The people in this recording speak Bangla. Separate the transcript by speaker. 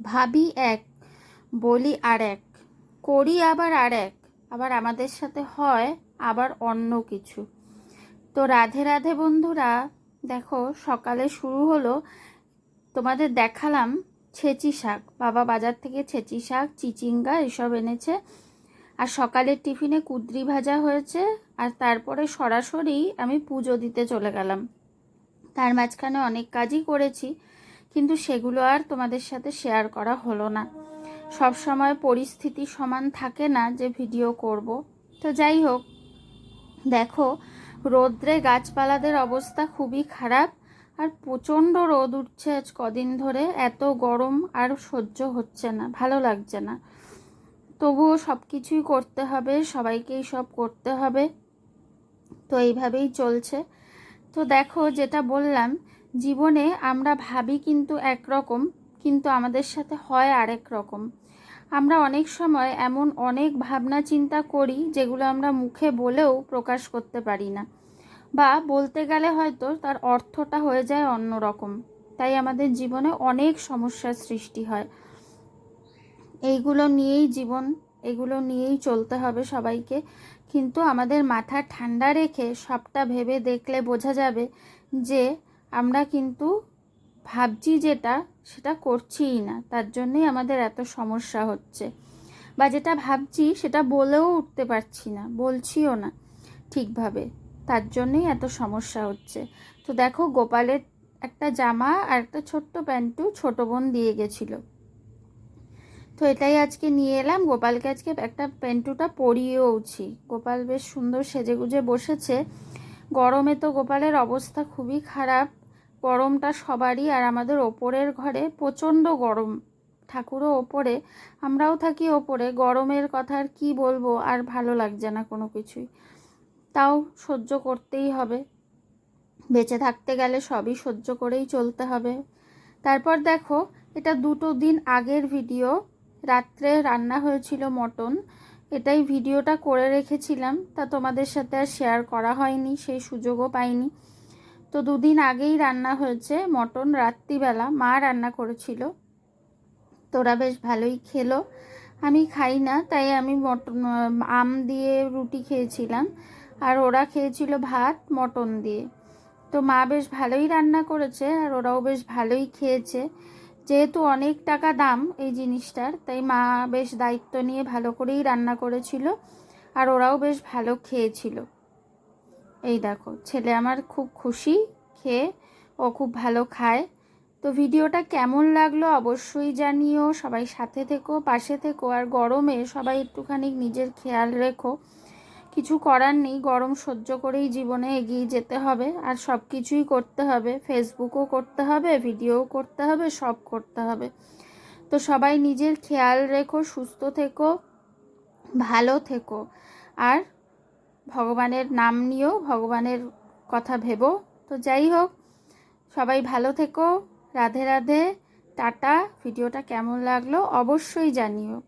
Speaker 1: ভাবি এক, বলি আর এক, করি আবার আর এক, আবার আমাদের সাথে হয় আবার অন্য কিছু। তো রাধে রাধে বন্ধুরা, দেখো সকালে শুরু হলো, তোমাদের দেখালাম ছেঁচি শাক। বাবা বাজার থেকে ছেঁচি শাক, চিচিঙ্গা এসব এনেছে। আর সকালের টিফিনে কুদ্রি ভাজা হয়েছে, আর তারপরে সরাসরি আমি পুজো দিতে চলে গেলাম। তার মাঝখানে অনেক কাজই করেছি কিন্তু সেগুলো আর তোমাদের সাথে শেয়ার করা হলো না। সব সময় পরিস্থিতি সমান থাকে না যে ভিডিও করব। তো যাই হোক, দেখো, রোদ্রে গাছপালাদের অবস্থা খুবই খারাপ আর প্রচণ্ড রোদ উঠছে আজ কদিন ধরে। এত গরম আর সহ্য হচ্ছে না, ভালো লাগছে না। তবুও সব কিছুই করতে হবে, সবাইকেই সব করতে হবে। তো এইভাবেই চলছে। তো দেখো, যেটা বললাম জীবনে আমরা ভাবি কিন্তু একরকম, কিন্তু আমাদের সাথে হয় আরেক রকম। আমরা অনেক সময় এমন অনেক ভাবনা চিন্তা করি যেগুলো আমরা মুখে বলেও প্রকাশ করতে পারি না। বা বলতে গেলে হয়তো তার অর্থটা হয়ে যায় অন্য রকম। তাই আমাদের জীবনে অনেক সমস্যার সৃষ্টি হয়। এইগুলো নিয়েই জীবন, এগুলো নিয়েই চলতে হবে সবাইকে। কিন্তু আমাদের মাথা ঠান্ডা রেখে সবটা ভেবে দেখলে বোঝা যাবে যে আমরা কিন্তু ভাবছি যেটা, সেটা করছিই না। তার জন্যই আমাদের এত সমস্যা হচ্ছে। বা যেটা ভাবছি, সেটা বলেও উঠতে পারছি না, বলছিও না ঠিকভাবে। তার জন্যই এত সমস্যা হচ্ছে। তো দেখো, গোপালের একটা জামা আর একটা ছোট্ট প্যান্টু ছোটো বোন দিয়ে গেছিল। তো এটাই আজকে নিয়ে এলাম। গোপালকে আজকে একটা প্যান্টুটা পরিয়েওছি। গোপাল বেশ সুন্দর সেজে গুজে বসেছে। গরমে তো গোপালের অবস্থা খুবই খারাপ। গরমটা সবারই আর আমাদের ওপরের ঘরে প্রচণ্ড গরম। ঠাকুরও ওপরে, আমরাও থাকি ওপরে। গরমের কথা আর কী বলব, আর ভালো লাগছে না কোনো কিছুই। তাও সহ্য করতেই হবে। বেঁচে থাকতে গেলে সবই সহ্য করেই চলতে হবে। তারপর দেখো, এটা দুটো দিন আগের ভিডিও রাত্রে রান্না হয়েছিল মটন। এটাই ভিডিওটা করে রেখেছিলাম। তা তোমাদের সাথে আর শেয়ার করা হয়নি, সেই সুযোগও পাইনি। তো দুদিন আগেই রান্না হয়েছে মটন রাত্রিবেলা। মা রান্না করেছিল। তোরা বেশ ভালোই খেলো। আমি খাই না, তাই আমি মটন, আম দিয়ে রুটি খেয়েছিলাম। আর ওরা খেয়েছিল ভাত, মটন দিয়ে। তো মা বেশ ভালোই রান্না করেছে আর ওরাও বেশ ভালোই খেয়েছে। যেহেতু অনেক টাকা দাম এই জিনিসটার, তাই মা বেশ দায়িত্ব নিয়ে ভালো করেই রান্না করেছিল আর ওরাও বেশ ভালো খেয়েছিল। এই দেখো, ছেলে আমার খুব খুশি, খেয়ে ও খুব ভালো খায়। তো ভিডিওটা কেমন লাগল অবশ্যই জানিও। সবাই সাথে থেকো, পাশে থেকো আর গরমে সবাই একটুখানি নিজের খেয়াল রেখো। কিছু করার নেই, গরম সহ্য করেই জীবনে এগিয়ে যেতে হবে। আর সব কিছুই করতে হবে। ফেসবুকও করতে হবে, ভিডিওও করতে হবে, সব করতে হবে। তো সবাই নিজের খেয়াল রেখো, সুস্থ থেকো, ভালো থেকো। আর ভগবানের নাম নিয়েও ভগবানের কথা ভেবো। তো যাই হোক, সবাই ভালো থেকো। রাধে রাধে। টাটা। ভিডিওটা কেমন লাগল অবশ্যই জানিও।